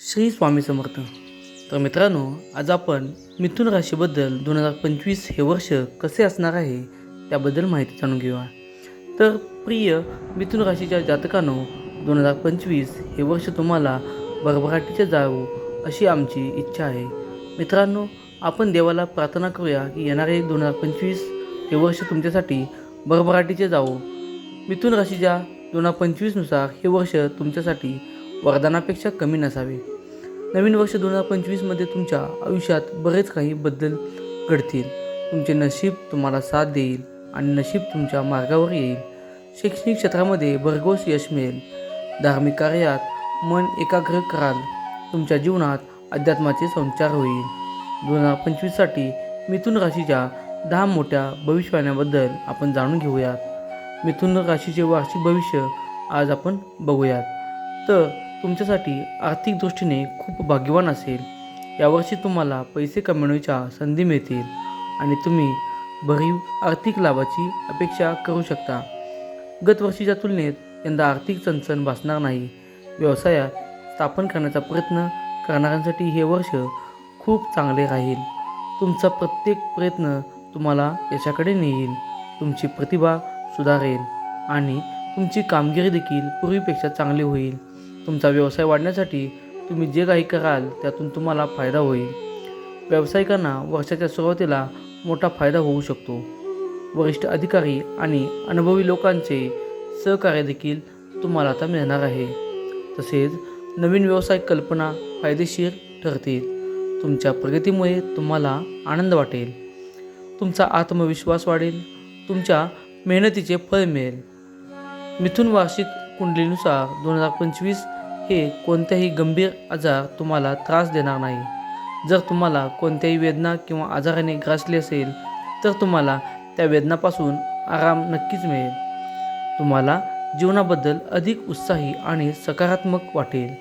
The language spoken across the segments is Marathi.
श्री स्वामी समर्थ. तर मित्रांनो आज आपण मिथुन राशीबद्दल दोन हजार पंचवीस हे वर्ष कसे असणार आहे त्याबद्दल माहिती जाणून घेऊया. तर प्रिय मिथुन राशीच्या जातकानो दोन हजार पंचवीस हे वर्ष तुम्हाला भरभराटीचे जावो अशी आमची इच्छा आहे. मित्रांनो आपण देवाला प्रार्थना करूया की येणारे दोन हजार पंचवीस हे वर्ष तुमच्यासाठी भरभराटीचे जावो मिथुन राशीच्या दोन हजार पंचवीसनुसार हे वर्ष तुमच्यासाठी वरदानापेक्षा कमी नसावे. नवीन वर्ष दोन हजार पंचवीसमध्ये तुमच्या आयुष्यात बरेच काही बदल घडतील. तुमचे नशीब तुम्हाला साथ देईल आणि नशीब तुमच्या मार्गावर येईल. शैक्षणिक क्षेत्रामध्ये भरघोस यश मिळेल. धार्मिक कार्यात मन एकाग्र कराल. तुमच्या जीवनात अध्यात्माचे संचार होईल. दोन हजार पंचवीससाठी मिथुन राशीच्या दहा मोठ्या भविष्यवाण्याबद्दल आपण जाणून घेऊयात. मिथुन राशीचे वार्षिक भविष्य आज आपण बघूयात. तर तुमच्यासाठी आर्थिक दृष्टीने खूप भाग्यवान असेल. यावर्षी तुम्हाला पैसे कमवण्याच्या संधी मिळतील आणि तुम्ही भरीव आर्थिक लाभाची अपेक्षा करू शकता. गत वर्षीच्या तुलनेत यंदा आर्थिक चणचण भासणार नाही. व्यवसायात स्थापन करण्याचा प्रयत्न करणाऱ्यांसाठी हे वर्ष खूप चांगले राहील. तुमचा प्रत्येक प्रयत्न तुम्हाला यशाकडे नेईल. तुमची प्रतिभा सुधारेल आणि तुमची कामगिरी देखील पूर्वीपेक्षा चांगली होईल. तुमचा व्यवसाय वाढण्यासाठी तुम्ही जे काही कराल त्यातून तुम्हाला फायदा होईल. व्यावसायिकांना वर्षाच्या सुरुवातीला मोठा फायदा होऊ शकतो. वरिष्ठ अधिकारी आणि अनुभवी लोकांचे सहकार्य देखील तुम्हाला आता मिळणार आहे. तसेच नवीन व्यवसाय कल्पना फायदेशीर ठरतील. तुमच्या प्रगतीमुळे तुम्हाला आनंद वाटेल. तुमचा आत्मविश्वास वाढेल. तुमच्या मेहनतीचे फळ मिळेल. मिथुन वार्षिक कुंडलीनुसार दोन हजार पंचवीस हे कोणत्याही गंभीर आजार तुम्हाला त्रास देणार नाही. जर तुम्हाला कोणत्याही वेदना किंवा आजाराने ग्रासली असेल तर तुम्हाला त्या वेदनापासून आराम नक्कीच मिळेल. तुम्हाला जीवनाबद्दल अधिक उत्साही आणि सकारात्मक वाटेल.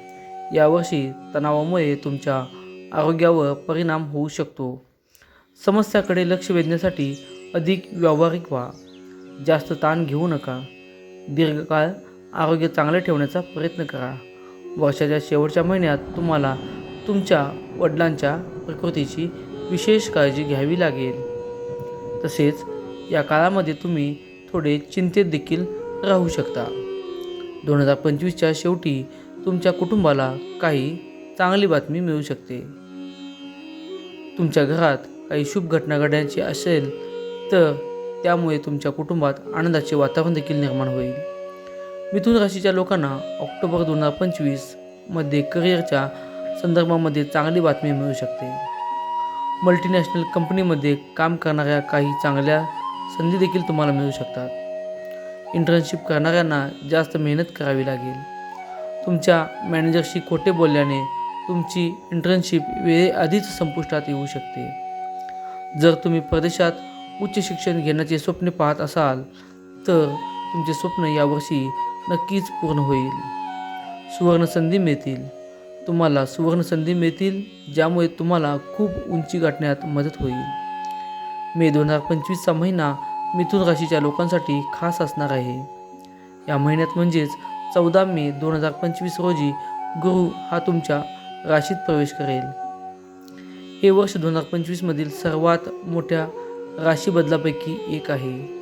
यावर्षी तणावामुळे तुमच्या आरोग्यावर परिणाम होऊ शकतो. समस्याकडे लक्ष वेधण्यासाठी अधिक व्यावहारिक व्हा. जास्त ताण घेऊ नका. दीर्घकाळ आरोग्य चांगले ठेवण्याचा प्रयत्न करा. वर्षाच्या शेवटच्या महिन्यात तुम्हाला तुमच्या वडिलांच्या प्रकृतीची विशेष काळजी घ्यावी लागेल. तसेच या काळामध्ये तुम्ही थोडे चिंतेत देखील राहू शकता. दोन हजार पंचवीसच्या शेवटी तुमच्या कुटुंबाला काही चांगली बातमी मिळू शकते. तुमच्या घरात काही शुभ घटना घडण्याची असेल तर त्यामुळे तुमच्या कुटुंबात आनंदाचे वातावरण देखील निर्माण होईल. मिथुन राशीच्या लोकांना ऑक्टोबर दोन हजार पंचवीसमध्ये करिअरच्या संदर्भामध्ये चांगली बातमी मिळू शकते. मल्टीनॅशनल कंपनीमध्ये काम करणाऱ्या काही चांगल्या संधी देखील तुम्हाला मिळू शकतात. इंटर्नशिप करणाऱ्यांना जास्त मेहनत करावी लागेल. तुमच्या मॅनेजरशी खोटे बोलल्याने तुमची इंटर्नशिप वेळेआधीच संपुष्टात येऊ शकते. जर तुम्ही परदेशात उच्च शिक्षण घेण्याचे स्वप्न पाहत असाल तर तुमचे स्वप्न यावर्षी नक्कीच पूर्ण होईल. सुवर्ण संधी मिळतील. तुम्हाला सुवर्ण संधी मिळतील ज्यामुळे तुम्हाला खूप उंची गाठण्यात मदत होईल. मे दोन हजार पंचवीसचा महिना मिथुन राशीच्या लोकांसाठी खास असणार आहे. या महिन्यात म्हणजेच चौदा मे दोन हजार पंचवीस रोजी गुरु हा तुमच्या राशीत प्रवेश करेल. हे वर्ष दोन हजार पंचवीसमधील सर्वात मोठ्या राशी बदलापैकी एक आहे.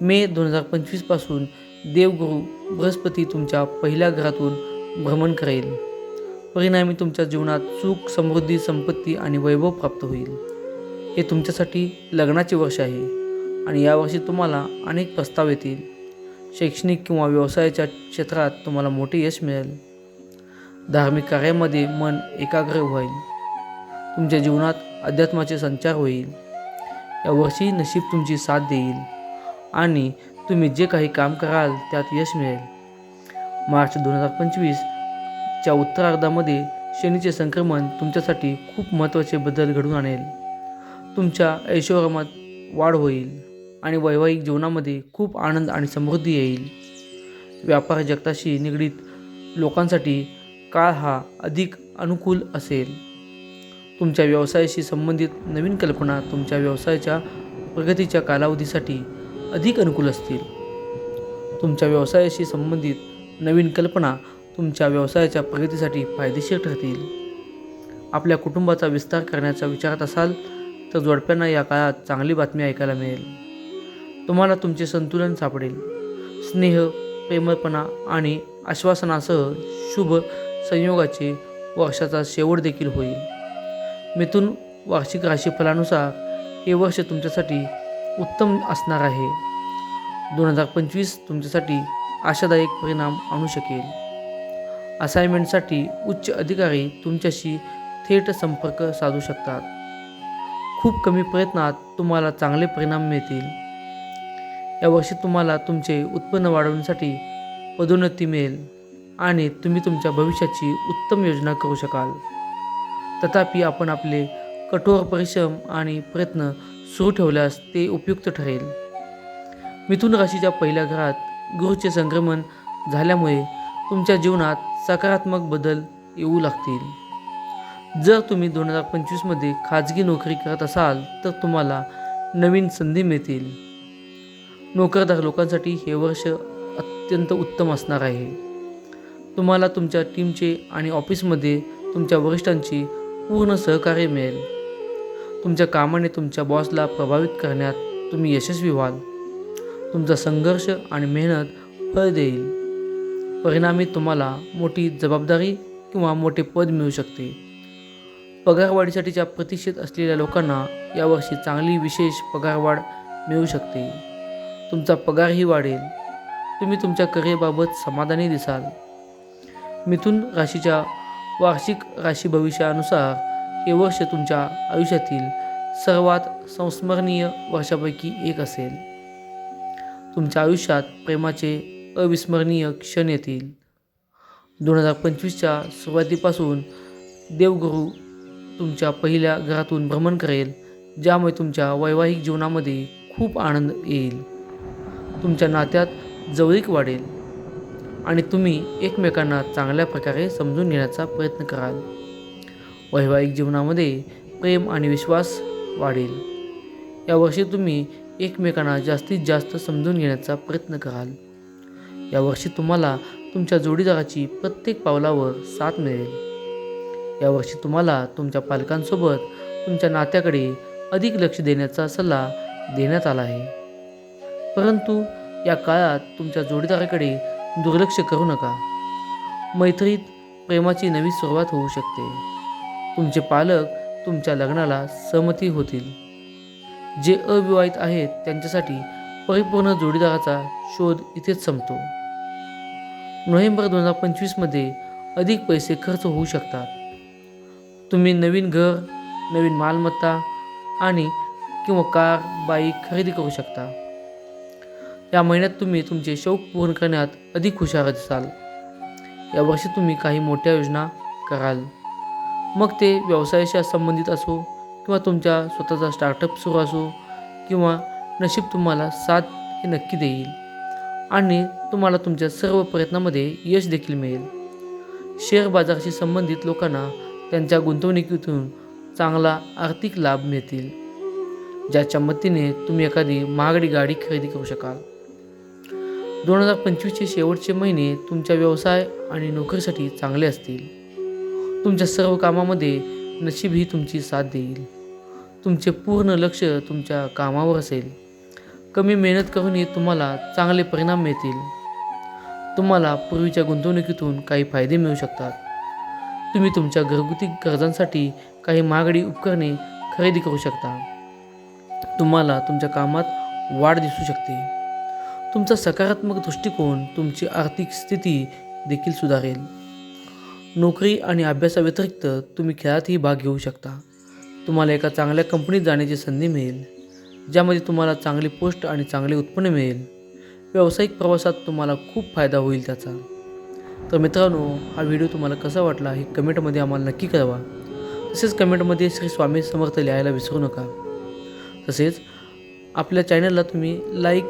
मे दोन हजार पंचवीसपासून देवगुरु बृहस्पती तुमच्या पहिल्या घरातून भ्रमण करेल. परिणामी तुमच्या जीवनात सुख समृद्धी संपत्ती आणि वैभव प्राप्त होईल. हे तुमच्यासाठी लग्नाचे वर्ष आहे आणि यावर्षी तुम्हाला अनेक प्रस्ताव येतील. शैक्षणिक किंवा व्यवसायाच्या क्षेत्रात तुम्हाला मोठे यश मिळेल. धार्मिक कार्यामध्ये मन एकाग्र होईल तुमच्या जीवनात अध्यात्माचे संचार होईल. यावर्षी नशीब तुमची साथ देईल आणि तुम्ही जे काही काम कराल त्यात यश मिळेल. मार्च दोन हजार पंचवीसच्या उत्तरार्धामध्ये शनीचे संक्रमण तुमच्यासाठी खूप महत्त्वाचे बदल घडून आणेल. तुमच्या ऐश्वर्यात वाढ होईल आणि वैवाहिक जीवनामध्ये खूप आनंद आणि समृद्धी येईल. व्यापार जगताशी निगडीत लोकांसाठी काळ हा अधिक अनुकूल असेल. तुमच्या व्यवसायाशी संबंधित नवीन कल्पना तुमच्या व्यवसायाच्या प्रगतीच्या कालावधीसाठी अधिक अनुकूल असतील. तुमच्या व्यवसायाशी संबंधित नवीन कल्पना तुमच्या व्यवसायाच्या प्रगतीसाठी फायदेशीर ठरतील. आपल्या कुटुंबाचा विस्तार करण्याचा विचारात असाल तर जोडप्यांना या काळात चांगली बातमी ऐकायला मिळेल. तुम्हाला तुमचे संतुलन सापडेल. स्नेह प्रेमळपणा आणि आश्वासनासह शुभ संयोगाचे वर्षाचा शेवट देखील होईल. मिथून वार्षिक राशीफलानुसार हे वर्ष तुमच्यासाठी उत्तम असणार आहे. दोन हजार पंचवीस तुमच्यासाठी आशादायक परिणाम आणू शकेल. असाइनमेंटसाठी उच्च अधिकारी तुमच्याशी थेट संपर्क साधू शकतात. खूप कमी प्रयत्नात तुम्हाला चांगले परिणाम मिळतील. यावर्षी तुम्हाला तुमचे उत्पन्न वाढवण्यासाठी पदोन्नती मिळेल आणि तुम्ही तुमच्या भविष्याची उत्तम योजना करू शकाल. तथापि आपण आपले कठोर परिश्रम आणि प्रयत्न सुरू ठेवल्यास ते उपयुक्त ठरेल. मिथुन राशीच्या पहिल्या घरात गुरुचे संक्रमण झाल्यामुळे तुमच्या जीवनात सकारात्मक बदल येऊ लागतील. जर तुम्ही दोन हजार पंचवीसमध्ये खाजगी नोकरी करत असाल तर तुम्हाला नवीन संधी मिळतील. नोकरदार लोकांसाठी हे वर्ष अत्यंत उत्तम असणार आहे. तुम्हाला तुमच्या टीमचे आणि ऑफिसमध्ये तुमच्या वरिष्ठांची पूर्ण सहकार्य मिळेल. तुमच्या कामाने तुमच्या बॉसला प्रभावित करण्यात तुम्ही यशस्वी व्हाल. तुमचा संघर्ष आणि मेहनत फळ देईल. परिणामी तुम्हाला मोठी जबाबदारी किंवा मोठे पद मिळू शकते. पगारवाढीसाठीच्या प्रतीक्षेत असलेल्या लोकांना यावर्षी चांगली विशेष पगारवाढ मिळू शकते. तुमचा पगारही वाढेल. तुम्ही तुमच्या करिअरबाबत समाधानी दिसाल. मिथुन राशीच्या वार्षिक राशी भविष्यानुसार हे वर्ष तुमच्या आयुष्यातील सर्वात संस्मरणीय वर्षापैकी एक असेल. तुमच्या आयुष्यात प्रेमाचे अविस्मरणीय क्षण येतील. दोन हजार पंचवीसच्या सुरुवातीपासून देवगुरू तुमच्या पहिल्या घरातून भ्रमण करेल ज्यामुळे तुमच्या वैवाहिक जीवनामध्ये खूप आनंद येईल. तुमच्या नात्यात जवळीक वाढेल आणि तुम्ही एकमेकांना चांगल्या प्रकारे समजून घेण्याचा प्रयत्न कराल. वैवाहिक जीवनामध्ये प्रेम आणि विश्वास वाढेल. यावर्षी तुम्ही एकमेकांना जास्तीत जास्त समजून घेण्याचा प्रयत्न कराल. यावर्षी तुम्हाला तुमच्या जोडीदाराची प्रत्येक पावलावर साथ मिळेल. यावर्षी तुम्हाला तुमच्या पालकांसोबत तुमच्या नात्याकडे अधिक लक्ष देण्याचा सल्ला देण्यात आला आहे. परंतु या काळात तुमच्या जोडीदाराकडे दुर्लक्ष करू नका. मैत्रीत प्रेमाची नवी सुरुवात होऊ शकते. तुमचे पालक तुमच्या लग्नाला सहमती होतील. जे अविवाहित आहेत त्यांच्यासाठी परिपूर्ण जोडीदाराचा शोध इथेच संपतो. नोव्हेंबर दोन हजार पंचवीसमध्ये अधिक पैसे खर्च होऊ शकतात. तुम्ही नवीन घर नवीन मालमत्ता आणि किंवा कार बाईक खरेदी करू शकता. या महिन्यात तुम्ही तुमचे शौक पूर्ण करण्यात अधिक हुशार असाल यावर्षी तुम्ही काही मोठ्या योजना कराल. मग ते व्यवसायाशी संबंधित असो किंवा तुमच्या स्वतःचा स्टार्टअप सुरू असो किंवा नशीब तुम्हाला साथ हे नक्की देईल. आणि तुम्हाला तुमच्या सर्व प्रयत्नामध्ये यश देखील मिळेल. शेअर बाजाराशी संबंधित लोकांना त्यांच्या गुंतवणुकीतून चांगला आर्थिक लाभ मिळतील. ज्याच्या मदतीने तुम्ही एखादी महागडी गाडी खरेदी करू शकाल. दोन हजार पंचवीसचे शेवटचे महिने तुमच्या व्यवसाय आणि नोकरीसाठी चांगले असतील. तुमच्या सर्व कामामध्ये नशीब ही तुमची साथ देईल. तुमचे पूर्ण लक्ष तुमच्या कामावर असेल. कमी मेहनत करूनही तुम्हाला चांगले परिणाम मिळतील. तुम्हाला पूर्वीच्या गुंतवणुकीतून काही फायदे मिळू शकतात. तुम्ही तुमच्या घरगुती गरजांसाठी काही महागडी उपकरणे खरेदी करू शकता. तुम्हाला तुमच्या कामात वाढ दिसू शकते. तुमचा सकारात्मक दृष्टिकोन तुमची आर्थिक स्थिती देखील सुधारेल. नोकरी आणि अभ्यासाव्यतिरिक्त तुम्ही खेळातही भाग घेऊ शकता. तुम्हाला एका चांगल्या कंपनीत जाण्याची संधी मिळेल ज्यामध्ये तुम्हाला चांगली पोस्ट आणि चांगले उत्पन्न मिळेल. व्यावसायिक प्रवासात तुम्हाला खूप फायदा होईल त्याचा. तर मित्रांनो हा व्हिडिओ तुम्हाला कसा वाटला हे कमेंटमध्ये आम्हाला नक्की कळवा. तसेच कमेंटमध्ये श्री स्वामी समर्थ लिहायला विसरू नका. तसेच आपल्या चॅनलला तुम्ही लाईक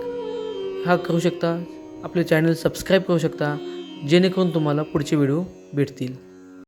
हा करू शकता आपले चॅनल सबस्क्राईब करू शकता जेणेकरून तुम्हाला पुढचे व्हिडिओ भेटतील.